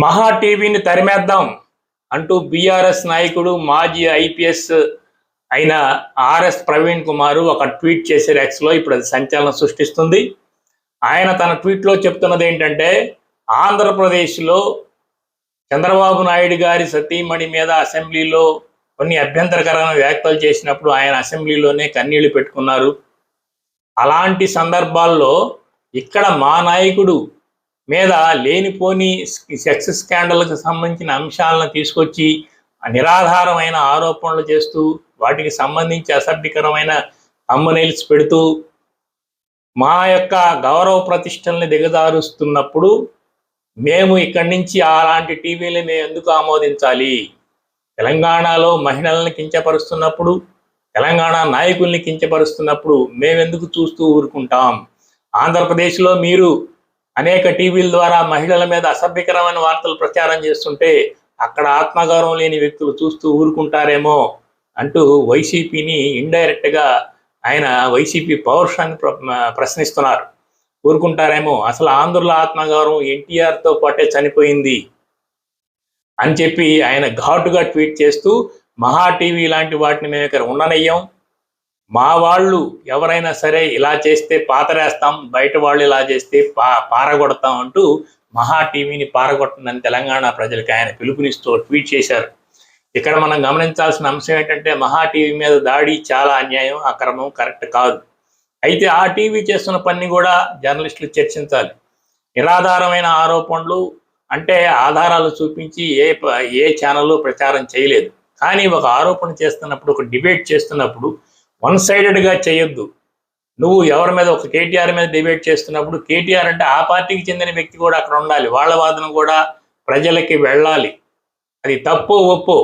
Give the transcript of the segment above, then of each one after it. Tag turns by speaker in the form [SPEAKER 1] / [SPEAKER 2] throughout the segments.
[SPEAKER 1] మహా టీవీని తరిమేద్దాం అంటూ బీఆర్ఎస్ నాయకుడు మాజీ ఐపీఎస్ అయిన ఆర్ఎస్ ప్రవీణ్ కుమార్ ఒక ట్వీట్ చేసే ఎక్స్లో ఇప్పుడు అది సంచలనం సృష్టిస్తుంది. ఆయన తన ట్వీట్లో చెప్తున్నది ఏంటంటే ఆంధ్రప్రదేశ్లో చంద్రబాబు నాయుడు గారి సతీమణి మీద అసెంబ్లీలో కొన్ని అభ్యంతరకరమైన వ్యాఖ్యలు చేసినప్పుడు ఆయన అసెంబ్లీలోనే కన్నీళ్ళు పెట్టుకున్నారు. అలాంటి సందర్భాల్లో ఇక్కడ మా నాయకుడు మీద లేనిపోని సెక్స్ స్కాండల్కి సంబంధించిన అంశాలను తీసుకొచ్చి నిరాధారమైన ఆరోపణలు చేస్తూ వాటికి సంబంధించి అసభ్యకరమైన అమ్మనైల్స్ పెడుతూ మా యొక్క గౌరవ ప్రతిష్టల్ని దిగజారుస్తున్నప్పుడు మేము ఇక్కడి నుంచి అలాంటి టీవీలు మేము ఎందుకు ఆమోదించాలి? తెలంగాణలో మహిళల్ని కించపరుస్తున్నప్పుడు తెలంగాణ నాయకుల్ని కించపరుస్తున్నప్పుడు మేమెందుకు చూస్తూ ఊరుకుంటాం? ఆంధ్రప్రదేశ్లో మీరు అనేక టీవీల ద్వారా మహిళల మీద అసభ్యకరమైన వార్తలు ప్రచారం చేస్తుంటే అక్కడ ఆత్మగౌరవం లేని వ్యక్తులు చూస్తూ ఊరుకుంటారేమో అంటూ వైసీపీని ఇండైరెక్ట్గా ఆయన వైసీపీ పౌరుషాన్ని ప్రశ్నిస్తున్నారు. ఊరుకుంటారేమో అసలు ఆంధ్రుల ఆత్మగౌరవం ఎన్టీఆర్తో పాటే చనిపోయింది అని చెప్పి ఆయన ఘాటుగా ట్వీట్ చేస్తూ మహా టీవీ లాంటి వాటిని మేము ఇక్కడ ఉండనయ్యాం మా వాళ్ళు ఎవరైనా సరే ఇలా చేస్తే పాతరేస్తాం బయట వాళ్ళు ఇలా చేస్తే పా పారగొడతాం అంటూ మహా టీవీని పారగొట్టనని తెలంగాణ ప్రజలకు ఆయన పిలుపునిస్తూ ట్వీట్ చేశారు. ఇక్కడ మనం గమనించాల్సిన అంశం ఏంటంటే మహా టీవీ మీద దాడి చాలా అన్యాయం అక్రమం కరెక్ట్ కాదు. అయితే ఆ టీవీ చేస్తున్న పని కూడా జర్నలిస్టులు చర్చించాలి. నిరాధారమైన ఆరోపణలు అంటే ఆధారాలు చూపించి ఏ ఏ ఛానల్లో ప్రచారం చేయలేదు. కానీ ఒక ఆరోపణ చేస్తున్నప్పుడు ఒక డిబేట్ చేస్తున్నప్పుడు వన్ సైడెడ్గా చేయొద్దు. నువ్వు ఎవరి మీద ఒక కేటీఆర్ మీద డిబేట్ చేస్తున్నప్పుడు కేటీఆర్ అంటే ఆ పార్టీకి చెందిన వ్యక్తి కూడా అక్కడ ఉండాలి. వాళ్ళ వాదన కూడా ప్రజలకి వెళ్ళాలి. అది తప్పు ఒప్పు.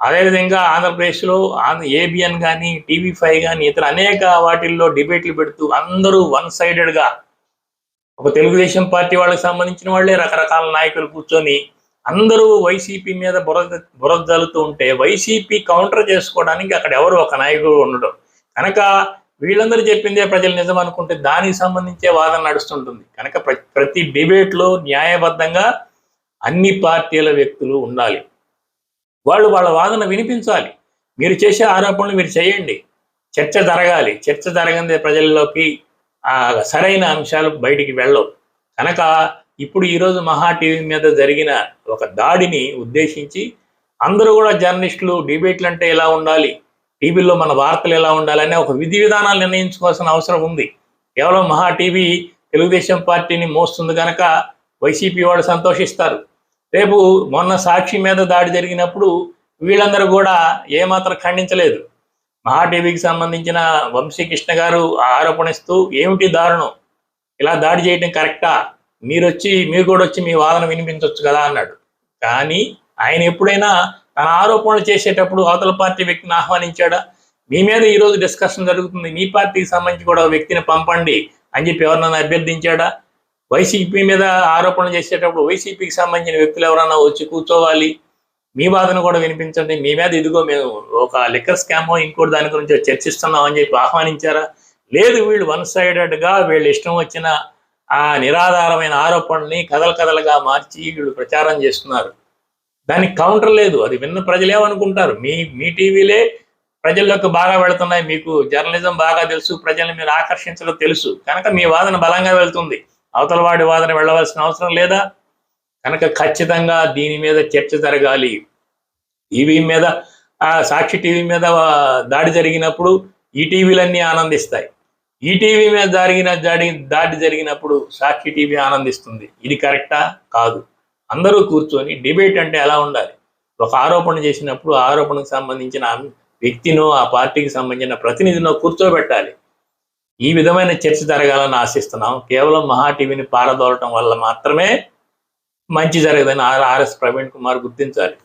[SPEAKER 1] అదేవిధంగా ఆంధ్రప్రదేశ్లో ఆంధ్ర ఏబిఎన్ కానీ టీవీ ఫైవ్ కానీ ఇతర అనేక వాటిల్లో డిబేట్లు పెడుతూ అందరూ వన్ సైడెడ్గా ఒక తెలుగుదేశం పార్టీ వాళ్ళకి సంబంధించిన వాళ్ళే రకరకాల నాయకులు కూర్చొని అందరూ వైసీపీ మీద బురద బురద జల్లుతూ ఉంటే వైసీపీ కౌంటర్ చేసుకోవడానికి అక్కడ ఎవరు ఒక నాయకుడు ఉండడం. కనుక వీళ్ళందరూ చెప్పిందే ప్రజలు నిజం అనుకుంటే దానికి సంబంధించే వాదన నడుస్తుంటుంది. కనుక ప్ర- ప్రతి డిబేట్లో న్యాయబద్ధంగా అన్ని పార్టీల వ్యక్తులు ఉండాలి. వాళ్ళు వాళ్ళ వాదన వినిపించాలి. మీరు చేసే ఆరోపణలు మీరు చేయండి. చర్చ జరగాలి. చర్చ జరగందే ప్రజల్లోకి సరైన అంశాలు బయటికి వెళ్ళవు. కనుక ఇప్పుడు ఈరోజు మహా టీవీ మీద జరిగిన ఒక దాడిని ఉద్దేశించి అందరూ కూడా జర్నలిస్టులు డిబేట్లు అంటే ఎలా ఉండాలి? టీవీలో మన వార్తలు ఎలా ఉండాలనే ఒక విధి విధానాలు నిర్ణయించుకోవాల్సిన అవసరం ఉంది. కేవలం మహా టీవీ తెలుగుదేశం పార్టీని మోస్తుంది కనుక వైసీపీ వాళ్ళు సంతోషిస్తారు. రేపు మొన్న సాక్షి మీద దాడి జరిగినప్పుడు వీళ్ళందరూ కూడా ఏమాత్రం ఖండించలేదు. మహా టీవీకి సంబంధించిన వంశీకృష్ణ గారు ఆరోపణిస్తూ ఏమిటి దారుణం? ఇలా దాడి చేయడం కరెక్టా? మీరు వచ్చి మీరు కూడా వచ్చి మీ వాదన వినిపించవచ్చు కదా అన్నాడు. కానీ ఆయన ఎప్పుడైనా తన ఆరోపణలు చేసేటప్పుడు అవతల పార్టీ వ్యక్తిని ఆహ్వానించాడా? మీ మీద ఈరోజు డిస్కషన్ జరుగుతుంది. మీ పార్టీకి సంబంధించి కూడా వ్యక్తిని పంపండి అని చెప్పి ఎవరినైనా అభ్యర్థించాడా? వైసీపీ మీద ఆరోపణలు చేసేటప్పుడు వైసీపీకి సంబంధించిన వ్యక్తులు ఎవరైనా వచ్చి కూర్చోవాలి? మీ బాధను కూడా వినిపించండి. మీ మీద ఇదిగో మేము ఒక లిక్కర్ స్కామో ఇంకోటి దాని గురించి చర్చిస్తున్నాం అని చెప్పి ఆహ్వానించారా? లేదు వీళ్ళు వన్ సైడెడ్గా వీళ్ళు ఇష్టం వచ్చిన ఆ నిరాధారమైన ఆరోపణల్ని కథలు కథలుగా మార్చి వీళ్ళు ప్రచారం చేస్తున్నారు. దానికి కౌంటర్ లేదు. అది విన్న ప్రజలు ఏమనుకుంటారు? మీ మీ టీవీలే ప్రజల్లోకి బాగా వెళుతున్నాయి. మీకు జర్నలిజం బాగా తెలుసు. ప్రజల్ని మీరు ఆకర్షించడం తెలుసు. కనుక మీ వాదన బలంగా వెళ్తుంది. అవతల వాడి వాదన వెళ్ళవలసిన అవసరం లేదా? కనుక ఖచ్చితంగా దీని మీద చర్చ జరగాలి. టీవీ మీద ఆ సాక్షి టీవీ మీద దాడి జరిగినప్పుడు ఈ టీవీలన్నీ ఆనందిస్తాయి. ఈ టీవీ మీద జరిగిన దాడి దాడి జరిగినప్పుడు సాక్షి టీవీ ఆనందిస్తుంది. ఇది కరెక్టా? కాదు. అందరూ కూర్చొని డిబేట్ అంటే ఎలా ఉండాలి? ఒక ఆరోపణ చేసినప్పుడు ఆరోపణకు సంబంధించిన వ్యక్తినో ఆ పార్టీకి సంబంధించిన ప్రతినిధినో కూర్చోబెట్టాలి. ఈ విధమైన చర్చ జరగాలని ఆశిస్తున్నాం. కేవలం మహా టీవీని పారదోలటం వల్ల మాత్రమే మంచి జరగదని ఆర్ఎస్ ప్రవీణ్ కుమార్ గుర్తించాలి.